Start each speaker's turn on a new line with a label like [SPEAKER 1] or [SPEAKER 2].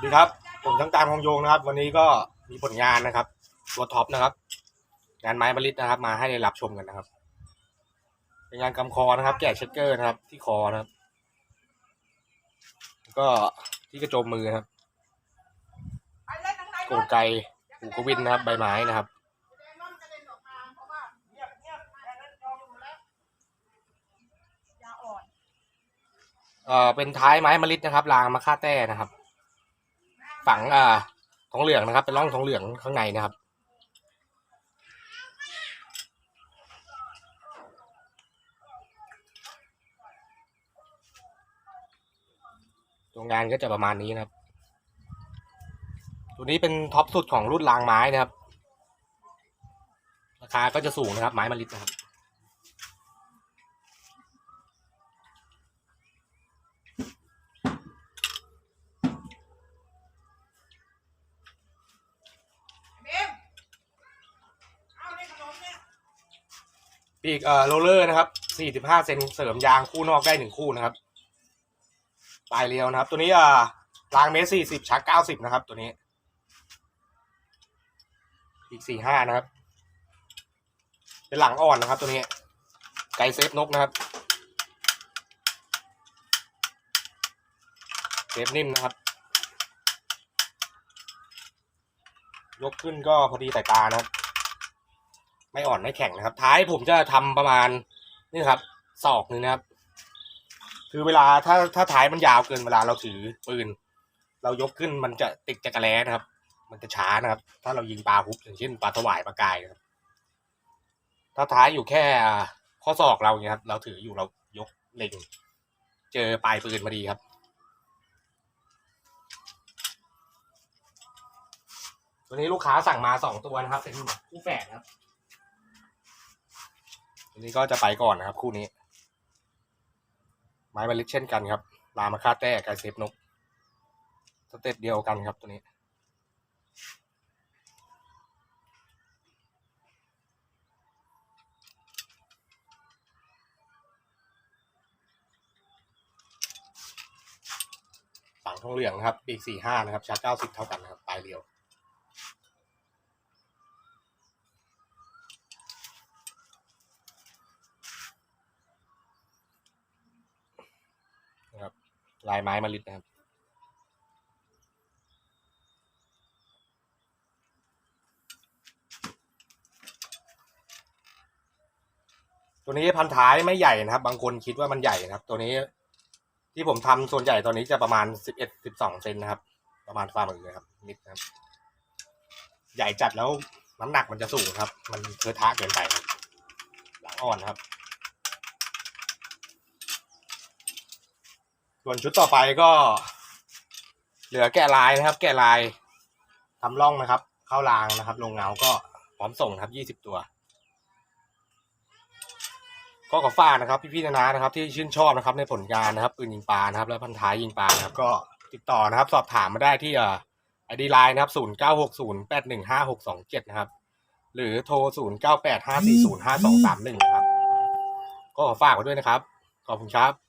[SPEAKER 1] สวัสดีครับ ผมช่างตามของโยงนะครับ วันนี้ก็มีผลงานนะครับ ตัวท็อปนะครับ งานไม้มะลิดนะครับ มาให้ได้รับชมกันนะครับ เป็นงานกำคอนะครับ แกะเช็คเกอร์นะครับ ที่คอนะครับ ก็ที่กระโจมมือนะครับโกงไกหูกวินนะครับ ใบไม้นะครับเอ่อเป็นท้ายไม้มะลิดนะครับรางมะค่าแต้นะครับ ฝังอ่าทองเหลืองนะครับ เป็นร่องทองเหลืองข้างในนะครับ ตัวงานก็จะประมาณนี้นะครับ ตัวนี้เป็นท็อปสุดของรุ่นรางไม้นะครับ ราคาก็จะสูงนะครับ ไม้มะลิดนะครับ ปีกเอ่อโรลเลอร์นะครับ45เซนเสริมยางคู่นอกได้หนึ่งคู่นะครับปลายเรียวนะครับ ตัวนี้อ่ารางเมตร40ชัก90นะครับ ตัวนี้ อีก45นะครับ เป็นหลังอ่อนนะครับ ตัวนี้ ไกเซฟนกนะครับเซฟนิ่มนะครับ ยกขึ้นก็พอดีสายตานะครับ ไม่อ่อนไม่แข็งนะครับ ท้ายผมจะทำประมาณนี่ครับศอกหนึ่งนะครับ คือเวลาถ้าถ้าท้ายมันยาวเกินเวลาเราถือปืน เรายกขึ้นมันจะติดจักรแล้นะครับ มันจะช้านะครับ ถ้าเรายิงปลาฮุบอย่างเช่นปลาถวายปลากายนะครับ ถ้าท้ายอยู่แค่ข้อศอกเราเนี่ยครับ เราถืออยู่เรายกเล็งเจอปลายปืนมาดีครับตัวนี้ลูกค้าสั่งมาสองตัวนะครับ เป็นคู่แฝดครับ อันนี้ก็จะไปก่อนนะครับ คู่นี้ ไม้มะลิเช่นกันครับ ลามาคาแต้ไกเซฟนกสเต็ปเดียวกันครับตัวนี้ ฝั่งทองเหลืองครับปีกสี่ห้านะครับชาร์จเก้าสิบเท่ากันนะครับปลายเรียว นะครับ ลายไม้มะลิดนะครับ ตัวนี้พันท้ายไม่ใหญ่นะครับ บางคนคิดว่ามันใหญ่นะครับ ตัวนี้ที่ผมทำส่วนใหญ่ตอนนี้จะประมาณสิบเอ็ดสิบสองเซนนะครับ ประมาณฝ่ามือนะครับนิดนะครับ ใหญ่จัดแล้วน้ำหนักมันจะสูงครับ มันเทอะทะเกินไปหลังอ่อนครับ ส่วนชุดต่อไปก็ เหลือแกะลายนะครับ แกะลายทำร่องนะครับ เข้ารางนะครับ ลงเงาก็พร้อมส่งครับยี่สิบตัว ก็ขอฝากนะครับพี่ๆนานานะครับ ที่ชื่นชอบนะครับ ในผลงานนะครับปืนยิงปลานะครับ และพันท้ายยิงปลานะครับ ก็ติดต่อนะครับ สอบถามมาได้ที่อ่อไอดีไลน์นะครับศูนย์เก้าหกศูนย์แปดหนึ่งห้าหกสองเจ็ดนะครับ หรือโทรศูนย์เก้าแปดห้าสี่ศูนย์ห้าสองสามหนึ่งนะครับ ก็ขอฝากไว้ด้วยนะครับ ขอบคุณครับ